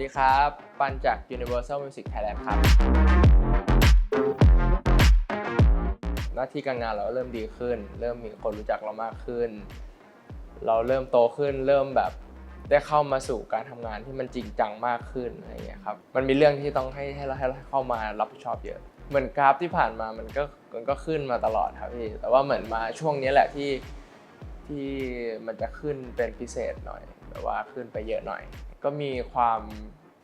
ดีครับ ปันจาก Universal Music Thailand ครับ หน้าที่การงานเราเริ่มดีขึ้น เริ่มมีคนรู้จักเรามากขึ้น เราเริ่มโตขึ้น เริ่มแบบได้เข้ามาสู่การทำงานที่มันจริงจังมากขึ้นอะไรอย่างเงี้ยครับ มันมีเรื่องที่ต้องให้ให้เราให้เราเข้ามารับผิดชอบเยอะ เหมือนกราฟที่ผ่านมามันก็มันก็ขึ้นมาตลอดครับพี่ แต่ว่าเหมือนมาช่วงนี้แหละที่ที่มันจะขึ้นเป็นพิเศษหน่อย แบบว่าขึ้นไปเยอะหน่อย ก็มีความ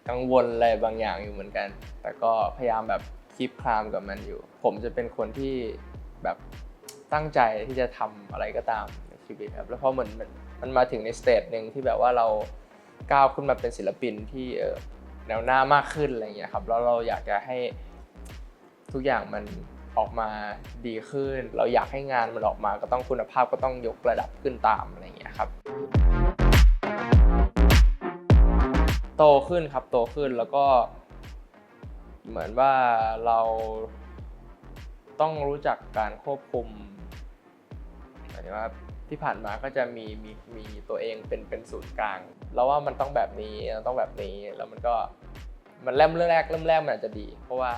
กังวลอะไรบางอย่างอยู่เหมือนกัน แต่ก็พยายามแบบคีบคลามกับมันอยู่ ผมจะเป็นคนที่แบบตั้งใจที่จะทำอะไรก็ตามในชีวิตครับแล้วพอเหมือนมันมันมาถึงในสเตจหนึ่งที่แบบว่าเราก้าวขึ้นมาเป็นศิลปินที่เออแนวหน้ามากขึ้นอะไรอย่างเงี้ยครับแล้วเราอยากจะให้ทุกอย่างมันออกมาดีขึ้น เราอยากให้งานมันออกมาก็ต้องคุณภาพก็ต้องยกระดับขึ้นตามอะไรอย่างเงี้ยครับ โตขึ้นครับโตขึ้นแล้วก็ เหมือนว่าเราต้องรู้จักการควบคุมหมายถึงว่าที่ผ่านมาก็จะมีมีมีตัวเองเป็นเป็นศูนย์กลางเราว่ามันต้องแบบนี้ต้องแบบนี้แล้วมันก็มันเริ่มเริ่มแรกเริ่มแรกมันอาจจะดี เพราะว่า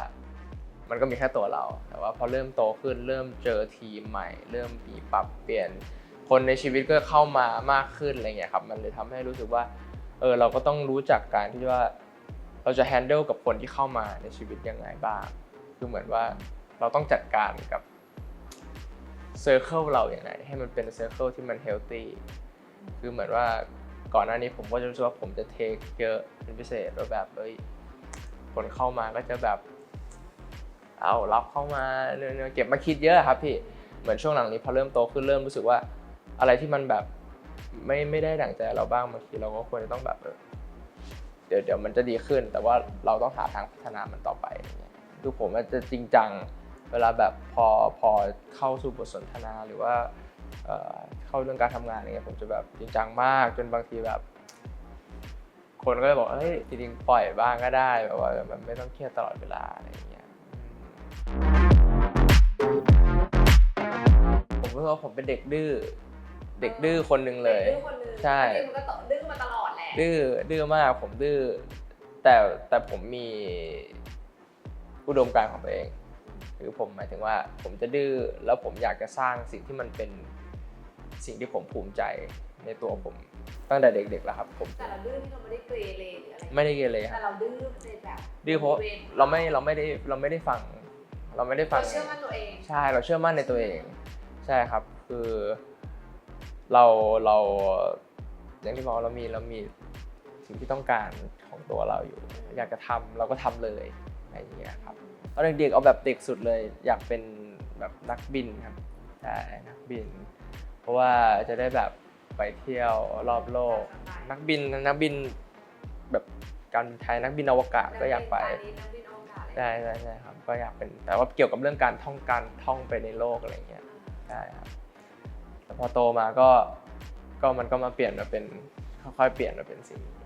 มันก็มีแค่ตัวเรา แต่ว่าพอเริ่มโตขึ้นเริ่มเจอทีมใหม่ เริ่มมีปรับเปลี่ยนคนในชีวิตก็เข้ามามากขึ้นอะไรเงี้ยครับ มันเลยทำให้รู้สึกว่า เออเราก็ต้องรู้จักการที่ว่าเราจะ handle กับคนที่เข้ามาในชีวิตยังไงบ้าง คือเหมือนว่าเราต้องจัดการกับ circle เราอย่างไรให้มันเป็น circle ที่มัน healthy คือเหมือนว่าก่อนหน้านี้ผมก็จะรู้สึกว่าผมจะ take เยอะเป็นพิเศษว่าแบบเอ้ยคนเข้ามาก็จะแบบ เอารับเข้ามาเนื้อเก็บมาคิดเยอะครับพี่เหมือนช่วงหลังนี้พอเริ่มโตขึ้นเริ่มรู้สึกว่าอะไรที่มันแบบ ไม่ไม่ได้ดั่งใจเราบ้างบางทีเราก็ควรจะต้องแบบเดี๋ยวเดี๋ยวมันจะดีขึ้น แต่ว่าเราต้องหาทางพัฒนามันต่อไปอย่างเงี้ยคือผมมันจะจริงจังเวลาแบบพอพอเข้าสู่บทสนทนาหรือว่าเเข้าเรื่องการทำงานอะไรเงี้ยผมจะแบบจริงจังมากจนบางทีแบบ คนก็จะบอกเฮ้ยจริงๆปล่อยบ้างก็ได้แบบว่ามันไม่ต้องเครียดตลอดเวลาอะไรอย่างเงี้ยอืมผมรู้สึกว่าผมเป็นเด็กดื้อ เด็กดื้อคนหนึ่งเลย ดื้อคนนึงใช่จริงๆมันก็ต่อดื้อมาตลอดแหละดื้อดื้อมากผมดื้อแต่แต่ผมมีอุดมการณ์ของตัวเอง คือผมหมายถึงว่า ผมจะดื้อแล้วผมอยากจะสร้างสิ่งที่มันเป็นสิ่งที่ผมภูมิใจในตัวผมตั้งแต่เด็กๆแล้วครับ ผมแต่เราดื้อที่เราไม่ได้เกเรหรืออะไรไม่ได้เกเรคแต่รับ เราดื้อในแบบดื้อเพราะบวณเราไม่เราไม่ได้เราไม่ได้ฟัง เราไม่ได้ฟัเราง เชื่อมั่นตัวเอง ใช่เราเชื่อมั่นในตัวเอง ใช่ครับ คือ เราเราอย่างที่บอกเรามีเรามีสิ่งที่ต้องการของตัวเราอยู่ อยากจะทำเราก็ทำเลยอะไรอย่างเงี้ยครับตอนเด็กๆเอาแบบเด็กสุดเลย อยากเป็นแบบนักบินครับใช่นักบิน เพราะว่าจะได้แบบไปเที่ยวรอบโลก นักบินนักบินแบบการบินไทยนักบินอวกาศก็อยากไปนับินนักบินอวกาศเลยใช่ใช่ใช่ครับก็อยากเป็นแต่ว่าเกี่ยวกับเรื่องการท่องการท่องไปในโลกอะไรเงี้ยใช่ครับแต่ พอโตมาก็ก็มันก็มาเปลี่ยนมาเป็นค่อยๆเปลี่ยนมาเป็นสิ่งนี้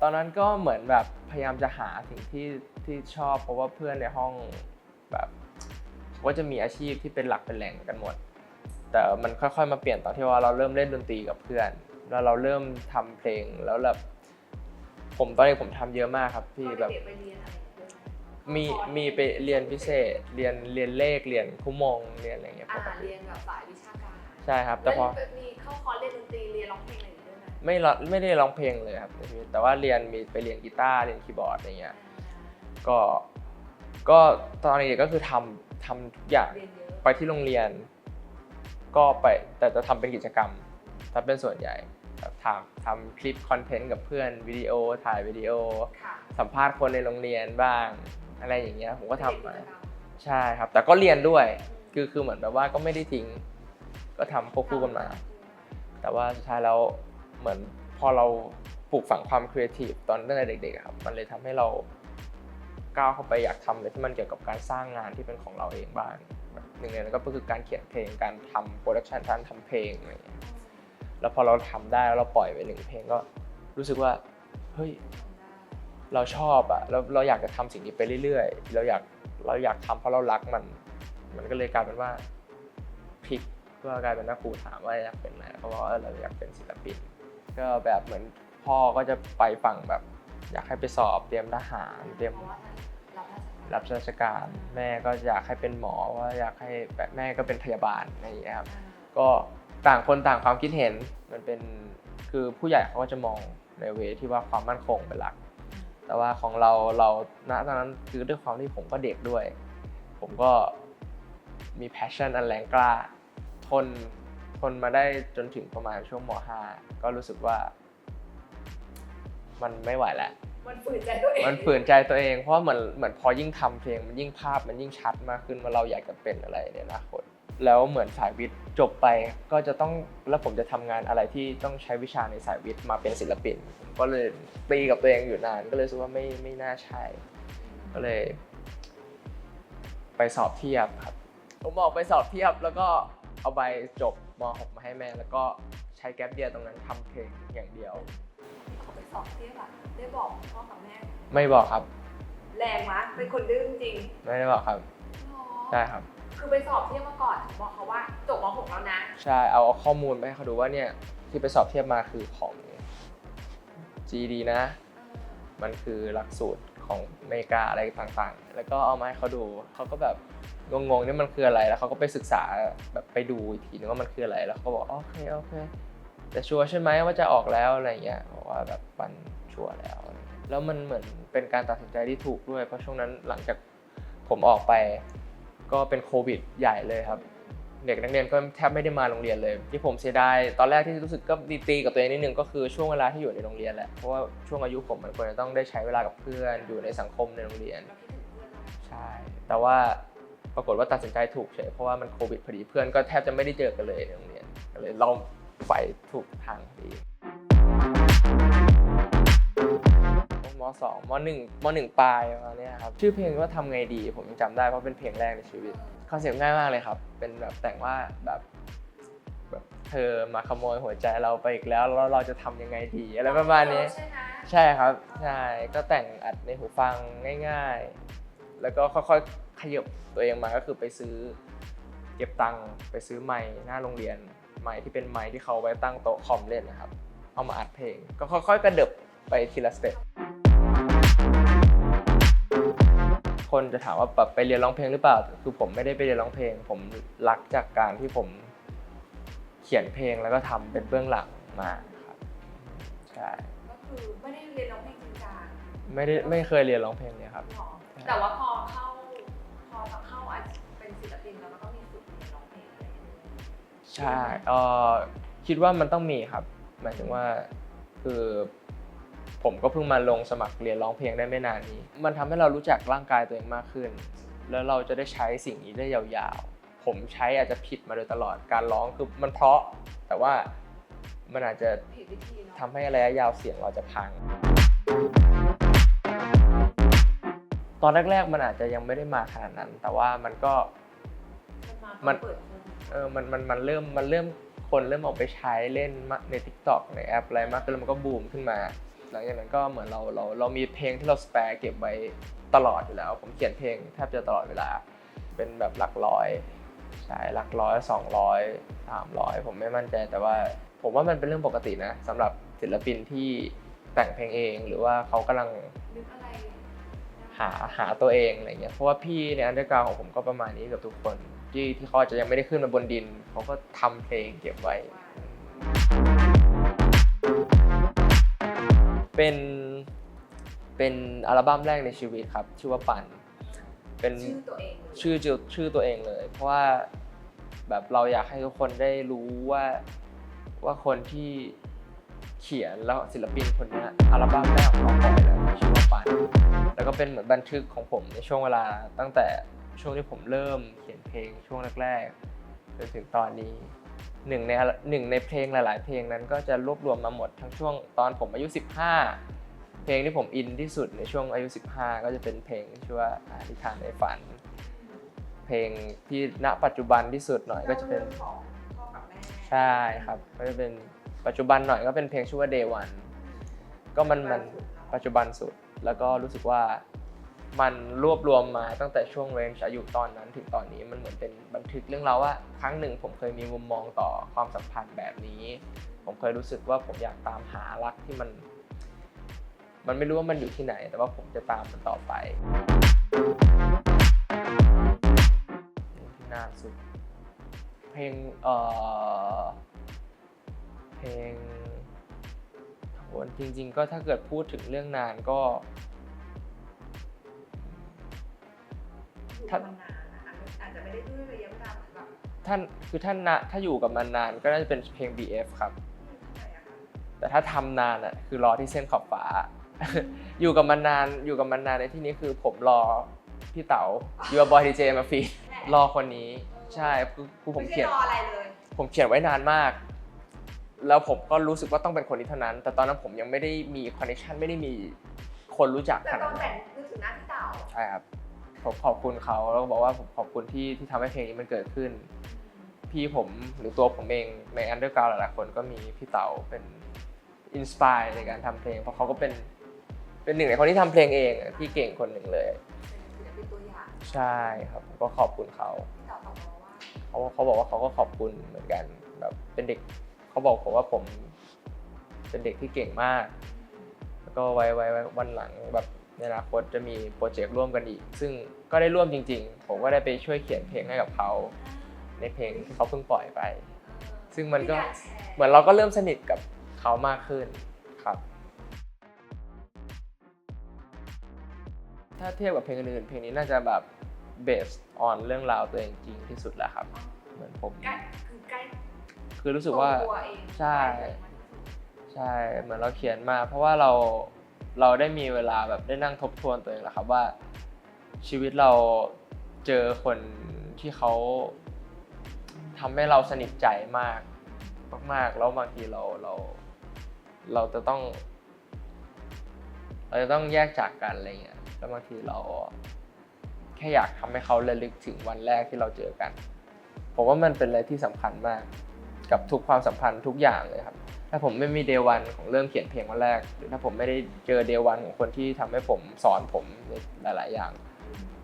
ตอนนั้นก็เหมือนแบบพยายามจะหาสิ่งที่ที่ชอบ เพราะว่าเพื่อนในห้องแบบเขาก็จะมีอาชีพที่เป็นหลักเป็นแหล่งกันหมด แต่มันค่อยๆมาเปลี่ยนตอนที่ว่าเราเริ่มเล่นดนตรีกับเพื่อน แล้วเราเริ่มทำเพลงแล้วแบบผมตอนนี้ผมทำเยอะมากครับพี่แบบตอนเด็กๆไปเรียนอะไรด้วยไหมีคอร์สมีไปเรียนพิเศษ เรียนเรียนเลขเรียนคุมงเรียนอะไรเงี้ยปอ่ากติเรียนแบบสายวิชาการ ใช่ครับ แต่พอแล้วมีเข้าคอร์สเรียนดนตรีเรียนร้องเพลงอะไรอย่างงี้ด้วยไหมไม่ร้องไม่ได้ร้องเพลงเลยครับในชีวิตแต่ว่าเรียนมีไปเรียนกีตาร์เรียนคีย์บอร์ดอะไรเงี้ยก็ก็ตอนเด็กก็คือทำทำทุกอย่างเรียนเยอะไปที่โรงเรียน ก็ไปแต่จะทำเป็นกิจกรรมถ้าเป็นส่วนใหญ่แบบทำทำคลิปคอนเทนต์กับเพื่อนวิดีโอถ่ายวิดีโอ ค่ะสัมภาษณ์คนในโรงเรียนบ้าง อะไรอย่างเงี้ยผมก็ทำมาเป็นกิจกรรมใช่ครับ แต่ก็เรียนด้วย คือคือเหมือนแบบว่าก็ไม่ได้ทิ้ง ก็ทำควบคู่กันมา แต่ว่าสุดท้ายแล้วเหมือนพอเราปลูกฝังความครีเอทีฟตอนตั้งแต่เด็กๆอะครับมันเลยทำให้เราก้าวเข้าไปอยากทำอะไรที่มันเกี่ยวกับการสร้างงานที่เป็นของเราเองบ้างแบบหนึ่งในนั้นก็คือการเขียนเพลงการทำโปรดักชันการทำเพลงอะไรอย่างเงี้ยแล้วพอเราทำได้แล้วเราปล่อยไปหนึ่งเพลงก็รู้สึกว่าเฮ้ยเราชอบอะเราเราอยากจะทำสิ่งนี้ไปเรื่อยๆ เราอยากเราอยากทำเพราะเรารักมัน มันก็เลยกลายเป็นว่าพลิก ก็กลายเป็นว่าครูถามว่าอยากเป็นอะไรเขาบอกว่าเออเราอยากเป็นศิลปิน ก็แบบเหมือนพ่อก็จะไปฝั่งแบบ อยากให้ไปสอบเตรียมทหารเตรียมรับราชการ แม่ก็อยากให้เป็นหมอว่าอยากให้แบบแม่ก็เป็นพยาบาลอะไรอย่างเงี้ยครับก็ต่างคนต่างความคิดเห็นมันเป็นคือผู้ใหญ่เขาก็จะมองในเวที่ว่าความมั่นคงเป็นหลัก แต่ว่าของเราเราณตอนนั้นคือด้วยความที่ผมก็เด็กด้วย ผมก็มี passion อันแรงกล้า ทนทนมาได้จนถึงประมาณช่วงม .5 ก็รู้สึกว่า มันไม่ไหวแล้ว มันฝืนใจตัวเองมันฝืนใจตัวเอง เพราะเหมือนเหมือนพอยิ่งทำเพลงมันยิ่งภาพมันยิ่งชัดมากขึ้นว่าเราอยากจะเป็นอะไรในอนาคตแล้วเหมือนสายวิทย์จบไปก็จะต้องแล้วผมจะทำงานอะไรที่ต้องใช้วิชาในสายวิทย์มาเป็นศิลปินผมก็เลยตีกับตัวเองอยู่นาน ก็เลยรู้สึกว่าไม่ไม่น่าใช่ก็เลย ไปสอบเทียบครับ ผมบอกไปสอบเทียบแล้วก็ เอาใบจบม .6 มาให้แม่ แล้วก็ใช้แก๊ปเดียร์ตรงนั้นทำเพลงอย่างเดียว เขาไปสอบเทียบอะได้บอกพ่อกับแม่ ไม่บอกครับ แรงมะเป็นคนดื้อจริงไม่ได้บอกครับหรอใช่ครับ คือไปสอบเทียบมาก่อนถึงบอกเขาว่าจบม .6 แล้วนะ ใช่เอาข้อมูลไปให้เขาดูว่าเนี่ยที่ไปสอบเทียบมาคือของ GD นะ มันคือหลักสูตร ของอเมริกาอะไรต่างๆ แล้วก็เอามาให้เขาดูเขาก็แบบงงๆนี่มันคืออะไรแล้วเขาก็ไปศึกษาแบบไปดูอีกทีนึงว่ามันคืออะไรแล้วเขาบอกโอเคโอเคแต่ชัวร์ใช่ไหมว่าจะออกแล้วอะไรเงี้ยบอกว่าแบบปันชัวร์แล้ว แล้วมันเหมือนเป็นการตัดสินใจที่ถูกด้วย เพราะช่วงนั้นหลังจากผมออกไป ก็เป็นโควิดใหญ่เลยครับ เด็กนักเรียนก็แทบไม่ได้มาโรงเรียนเลย ที่ผมเสียดายตอนแรกที่รู้สึกก็ดีตีกับตัวเองนิดนึงก็คือช่วงเวลาที่อยู่ในโรงเรียนแหละเพราะว่าช่วงอายุผมมันควรจะต้องได้ใช้เวลากับเพื่อนอยู่ในสังคมในโรงเรียนใช่แต่ว่าปรากฏว่าตัดสินใจถูกเฉยเพราะว่ามันโควิดพอดีเพื่อนก็แทบจะไม่ได้เจอกันเลยในโรงเรียนก็เลยเราไฟถูกทางพอดีมสองมหนึ่งมหนึ่งปลายประมาณเนี้ยครับชื่อเพลงว่าทำไงดี ผมยังจำได้เพราะเป็นเพลงแรกในชีวิต คอนเซ็ปต์ง่ายมากเลยครับ เป็นแบบแต่งว่าแบบแบบเธอมาขโมยหัวใจเราไปอีกแล้วแล้วเราจะทำยังไงดีอะไรประมาณนี้ ใช่ไหมใช่ครับ ใช่ ก็แต่งอัดในหูฟังง่าย ๆ แล้วก็ค่อยๆ ขยับตัวเองมาก็คือไปซื้อ เก็บตังค์ไปซื้อไมค์หน้าโรงเรียน ไมค์ที่เป็นไมค์ที่เขาไว้ตั้งโต๊ะคอมเล่นนะครับ เอามาอัดเพลง ก็ค่อยๆ กระเดิบไปทีละสเต็ป คนจะถามว่าแบบไปเรียนร้องเพลงหรือเปล่า คือผมไม่ได้ไปเรียนร้องเพลง ผมรักจากการที่ผมเขียนเพลงแล้วก็ทำเป็นเบื้องหลังมาครับใช่ก็คือไม่ได้เรียนร้องเพลงจริงจังไม่ได้ไม่เคยเรียนร้องเพลงเลยครับหรอแต่ว่าพอเข้าพอเข้าอาจเป็นศิลปินแล้วมันก็มีฝึกเรียนร้องเพลงอะไรอย่างเงี้ยใช่เออคิดว่ามันต้องมีครับ หมายถึงว่าคือ ผมก็เพิ่งมาลงสมัครเรียนร้องเพลงได้ไม่นานนี้ มันทำให้เรารู้จักร่างกายตัวเองมากขึ้น แล้วเราจะได้ใช้สิ่งนี้ได้ยาวๆ ผมใช้อาจจะผิดมาโดยตลอดการร้องคือมันเพราะ แต่ว่ามันอาจจะผิดวิธีเนาะทำให้ระยะยาวเสียงเราจะพัง ตอนแรกๆมันอาจจะยังไม่ได้มาขนาดนั้น แต่ว่ามันก็มัมันนเปิดคนเออมันมันมันเริ่มมันเริ่มคนเริ่มเอาไปใช้เล่นมาใน TikTok ในแอปอะไรมากขึ้นแล้วมันก็บูมขึ้นมา หลังจากนั้นก็เหมือนเราเราเรามีเพลงที่เราสแปร์เก็บไว้ตลอดอยู่แล้ว ผมเขียนเพลงแทบจะตลอดเวลา เป็นแบบหลักร้อยใช่หลักร้อยสองร้อยสามร้อยผมไม่มั่นใจแต่ว่าผมว่ามันเป็นเรื่องปกตินะสำหรับศิลปินที่แต่งเพลงเอง หรือว่าเขากำลังหาหาตัวเองอะไรเงี้ยเพราะว่าพี่ในอันเดอร์กราวของผมก็ประมาณนี้กับทุกคนที่ที่เขาจจะยังไม่ได้ขึ้นมาบนดินเขาก็ทำเพลงเก็บไว้ เป็นเป็นอัลบั้มแรกในชีวิตครับ ชื่อว่าปั่น เป็นชื่อตัวเองเลยชื่อชื่อชื่อตัวเองเลย เพราะว่าแบบเราอยากให้ทุกคนได้รู้ว่าว่าคนที่เขียนแล้วศิลปินคนเนี้ยอัลบั้มแรกของเขาปล่อยแล้วชื่อว่าปันแล้วก็เป็นเหมือนบันทึกของผมในช่วงเวลาตั้งแต่ช่วงที่ผมเริ่มเขียนเพลงช่วงแรกๆจนถึงตอนนี้ หนึ่งในหนึ่งในเพลงหลาย ๆ เพลงนั้นก็จะรวบรวมมาหมดทั้งช่วงตอนผมอายุ 15 เพลงที่ผมอินที่สุดในช่วงอายุ 15 ก็จะเป็นเพลงชื่อว่าอานิทานในฝัน เพลงที่ณปัจจุบันที่สุดหน่อยก็จะเป็นเล่ารื่องของพ่อกับแม่ใช่ครับก็จะเป็นปัจจุบันหน่อยก็เป็นเพลงชื่อว่า Day One ก็มันมันปัจจุบันสุดแล้วก็รู้สึกว่า มันรวบรวมมาตั้งแต่ช่วงเรนจ์อายุตอนนั้นถึงตอนนี้มันเหมือนเป็นบันทึกเรื่องราวว่า ครั้งหนึ่งผมเคยมีมุมมองต่อความสัมพันธ์แบบนี้ ผมเคยรู้สึกว่าผมอยากตามหารักที่มัน มันไม่รู้ว่ามันอยู่ที่ไหน แต่ว่าผมจะตามมันต่อไปเพลงที่น่าสุด เพลงเอ่อเพลงจริง ๆ ก็ถ้าเกิดพูดถึงเรื่องนานก็ อยู่มานานนะคะอาจจะไม่ได้ด้วยระยะเวลาเหมือนแบบท่านคือท่านนะถ้าอยู่กับมันนานก็น่าจะเป็นเพลง BF ครับเท่าไหร่อะคะแต่ถ้าทำนานอะคือรอที่เส้นขอบฟ้า อยู่กับมันนานอยู่กับมันนานในที่นี้คือผมรอพี่เต๋ายูบอยดีเจมาฟีดรอคนนี้ ใช่คือคือผมไม่เขีใช่ยนรออะไรเลยผมเขียนไว้นานมาก แล้วผมก็รู้สึกว่าต้องเป็นคนนี้เท่านั้น แต่ตอนนั้นผมยังไม่ได้มีคอนเนคชันไม่ได้มีคนรู้จักแต่ขตนาอดนนั้แต่นงนึกถึงหน้าพี่เต๋าใช่ครับ ผมขอบคุณเขาแล้วก็บอกว่าผมขอบคุณที่ที่ทำให้เพลงนี้มันเกิดขึ้น พี่ผมหรือตัวผมเองในอันเดอร์กราวหลายๆคนก็มีพี่เต๋าเป็นอินสปายในการทำเพลง เพราะเขาก็เป็นเป็นหนึ่งในคนที่ทำเพลงเองอะที่เก่งคนหนึ่งเลย เป็นศิลปินตัวอย่างใช่ครับผมก็ขอบคุณเขาพี่เต๋าตอบมาว่าเขาเขาบอกว่าเขาก็ขอบคุณเหมือนกันแบบเป็นเด็กเขาบอกผมว่าผมเป็นเด็กที่เก่งมาก แล้วก็ไว้ไว้ไว้วันหลังแบบ ในอนาคตจะมีโปรเจกต์ร่วมกันอีก ซึ่งก็ได้ร่วมจริง ๆ ผมก็ได้ไปช่วยเขียนเพลงให้กับเขา ในเพลงที่เขาเพิ่งปล่อยไป ซึ่งมันก็ารแชร์เหมือนเราก็เริ่มสนิทกับเขามากขึ้นครับ ถ้าเทียบกับเพลงอื่นๆเพลงนี้น่าจะแบบ based on เรื่องราวตัวเองจริงที่สุดแล้วครับ เหมือนผมใกล้คือใกล้คือรู้สึกว่าตัวเองใช่ใกล้ตัวเองมากที่สุดใช่เหมือนเราเขียนมา เพราะว่าเรา เราได้มีเวลาแบบได้นั่งทบทวนตัวเองแหละครับว่า ชีวิตเราเจอคนที่เขาทำให้เราสนิทใจมากมากๆแล้วบางทีเราเรา เราจะต้อง เราจะต้องแยกจากกันอะไรเงี้ยแล้วบางทีเราแค่อยากทำให้เขาระลึกถึงวันแรกที่เราเจอกัน ผมว่ามันเป็นอะไรที่สำคัญมาก กับทุกความสัมพันธ์ทุกอย่างเลยครับ ถ้าผมไม่มีเดวันของเริ่มเขียนเพลงวันแรก หรือถ้าผมไม่ได้เจอเดวันของคนที่ทำให้ผมสอนผมในหลาย ๆ อย่าง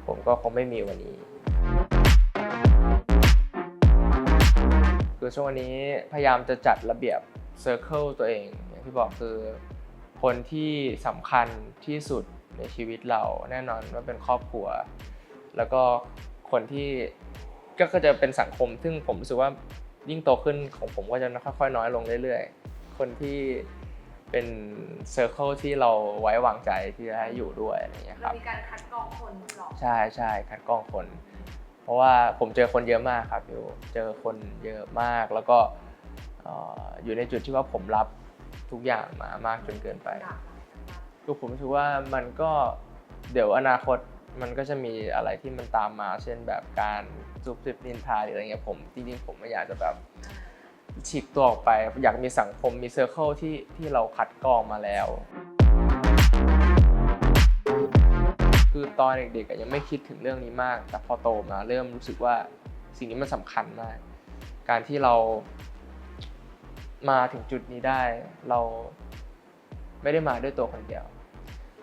ผมก็คงไม่มีวันนี้ คือช่วงนี้พยายามจะจัดระเบียบเซอร์เคิลตัวเอง อย่างที่บอกคือคนที่สำคัญที่สุดในชีวิตเราแน่นอนว่าเป็นครอบครัว แล้วก็คนที่ก็จะเป็นสังคม ซึ่งผมรู้สึกว่ายิ่งโตขึ้นของผมก็จะค่อยๆน้อยลงเรื่อยๆ คนที่เป็นเซอร์เคิลที่เราไว้วางใจที่จะให้อยู่ด้วยอะไรอย่างเงี้ยคเรารับ มีการคัดกรองคนหรอใช่ใช่คัดกรองคน เพราะว่าผมเจอคนเยอะมากครับอยู่เจอคนเยอะมากแล้วก็เอ่ออยู่ในจุดที่ว่าผมรับทุกอย่างมามากจนเกินไป หลากหลายต่างคือผมรู้สึกว่ามันก็เดี๋ยวอนาคตมันก็จะมีอะไรที่มันตามมา เช่นแบบการซุบซิบนินทาหรืออะไรเงี้ยผมจริงๆผมไม่อยากจะแบบๆ ฉีกตัวออกไป อยากมีสังคมมีเซอร์เคิลที่ที่เราคัดกรองมาแล้ว คือตอนเด็กๆยังไม่คิดถึงเรื่องนี้มาก แต่พอโตมาเริ่มรู้สึกว่าสิ่งนี้มันสำคัญมาก การที่เรามาถึงจุดนี้ได้เราไม่ได้มาด้วยตัวคนเดียว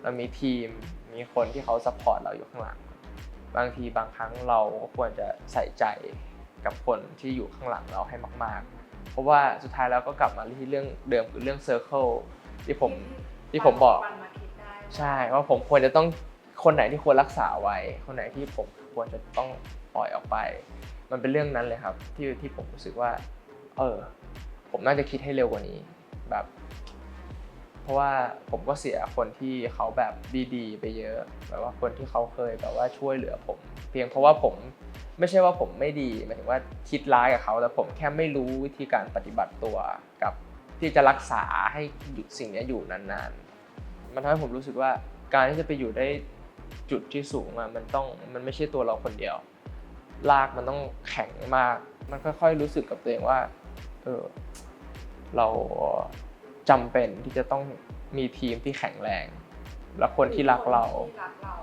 เรามีทีมมีคนที่เขาซัพพอร์ตเราอยู่ข้างหลัง บางทีบางครั้งเราก็ควรจะใส่ใจกับคนที่อยู่ข้างหลังเราให้มาก ๆ เพราะว่าสุดท้ายแล้วก็กลับมาที่เรื่องเดิมคือเรื่องเซอร์เคิลที่ผมที่ผมบอก วันมาคิดได้ว่าใช่ว่าผมควรจะต้องคนไหนที่ควรรักษาไว้ คนไหนที่ผมควรจะต้องปล่อยออกไป มันเป็นเรื่องนั้นเลยครับ ที่ที่ผมรู้สึกว่า เออ ผมน่าจะคิดให้เร็วกว่านี้แบบ เพราะว่าผมก็เสียคนที่เขาแบบดีๆ ไปเยอะ แบบว่าคนที่เขาเคยแบบว่าช่วยเหลือผม เพียงเพราะว่าผม ไม่ใช่ว่าผมไม่ดีหมายถึงว่าคิดร้ายกับเขาแต่ผมแค่ไม่รู้วิธีการปฏิบัติตัวกับที่จะรักษาให้อยู่สิ่งเนี้ยอยู่นานๆ มันทำให้ผมรู้สึกว่าการที่จะไปอยู่ได้จุดที่สูงอะมันต้องมันไม่ใช่ตัวเราคนเดียว ลากมันต้องแข็งมาก มันค่อยๆรู้สึกกับตัวเองว่าเออเราจำเป็นที่จะต้องมีทีมที่แข็งแรง และคนที่รักเราที่รักเรา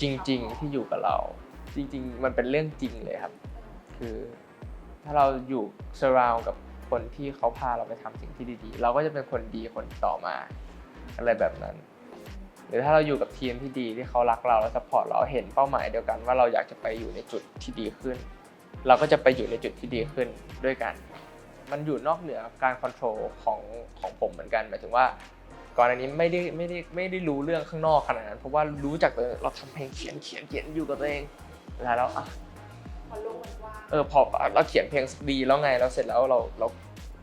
จริงๆที่อยู่กับเรา จริง ๆ มันเป็นเรื่องจริงเลยครับ คือถ้าเราอยู่ surround กับคนที่เขาพาเราไปทำสิ่งที่ดีๆ เราก็จะเป็นคนดีคนต่อมาอะไรแบบนั้น หรือถ้าเราอยู่กับทีมที่ดีที่เขารักเราและ support เราเห็นเป้าหมายเดียวกันว่าเราอยากจะไปอยู่ในจุดที่ดีขึ้น เราก็จะไปอยู่ในจุดที่ดีขึ้นด้วยกัน มันอยู่นอกเหนือการควบคุมของของผมเหมือนกันหมายถึงว่าก่อนอันนี้ไม่ได้ไม่ได้ไม่ได้รู้เรื่องข้างนอกขนาดนั้น เพราะว่ารู้จากตัวเองเราทำเพลงเขียนเขียนเขียนอยู่กับตัวเอง แล้วแล้วอะพอโลกมันกว้างเออพอเราเขียนเพลงดีแล้วไงเราเสร็จแล้วเราเรา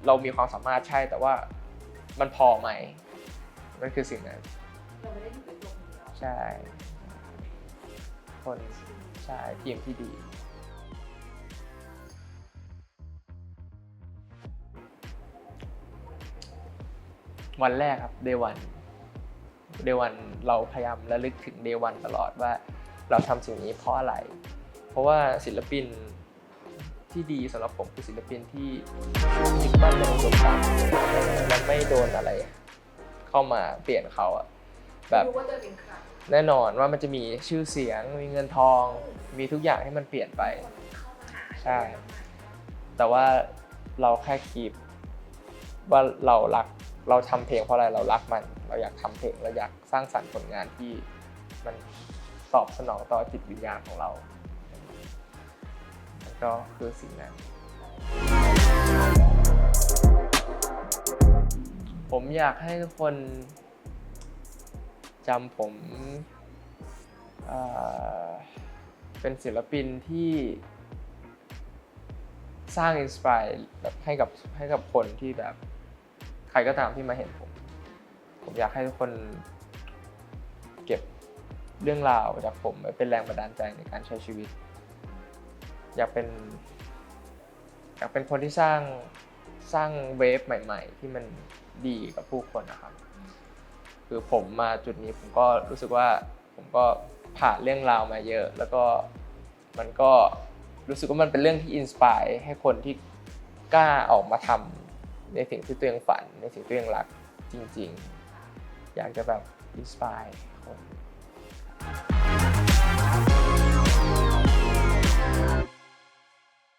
เรามีความสามารถใช่แต่ว่ามันพอไหมนั่นคือสิ่งนั้นเราไม่ได้อยู่ในโลกนี้แล้วใช่ คนใช่ทีมที่ดีวันแรกครับ day one day one เราพยายามระลึกถึง day one ตลอดว่า เราทำสิ่งนี้เพราะอะไร เพราะว่าศิลปินที่ดีสำหรับผมคือศิลปินที่ยึดมั่นในอุดมการณ์และไม่โดนอะไร เข้ามาเปลี่ยนเขาอะแบบรู้ว่าตัวเองเป็นใครแน่นอนว่ามันจะมีชื่อเสียงมีเงินทอง มีทุกอย่างให้มันเปลี่ยนไปคนเข้ามาหาใช่แต่ว่าเราแค่คีปว่าเรารักเราทำเพลงเพราะอะไรเรารักมัน เราอยากทำเพลงเราอยากสร้างสรรค์ผลงานที่มัน ตอบสนองต่อจิตวิญญาณของเราแล้วก็คือสิ่งนั้น ผมอยากให้ทุกคนจำผมเป็นศิลปินที่สร้างอินสปายแบบให้กับให้กับคนที่แบบ ใครก็ตามที่มาเห็นผม ผมอยากให้ทุกคน เรื่องราวจากผมไว้เป็นแรงบันดาลใจในการใช้ชีวิต อยากเป็นอยากเป็นคนที่สร้างสร้างเวฟใหม่ ๆ ที่มันดีกับผู้คนนะครับ คือผมมาจุดนี้ผมก็รู้สึกว่าผมก็ผ่านเรื่องราวมาเยอะ แล้วก็มันก็รู้สึกว่ามันเป็นเรื่องที่อินสปายให้คนที่กล้าออกมาทำในสิ่งที่ตัวเองฝัน ในสิ่งที่ตัวเองรักจริง ๆ อยากจะแบบอินสปายคน Thank you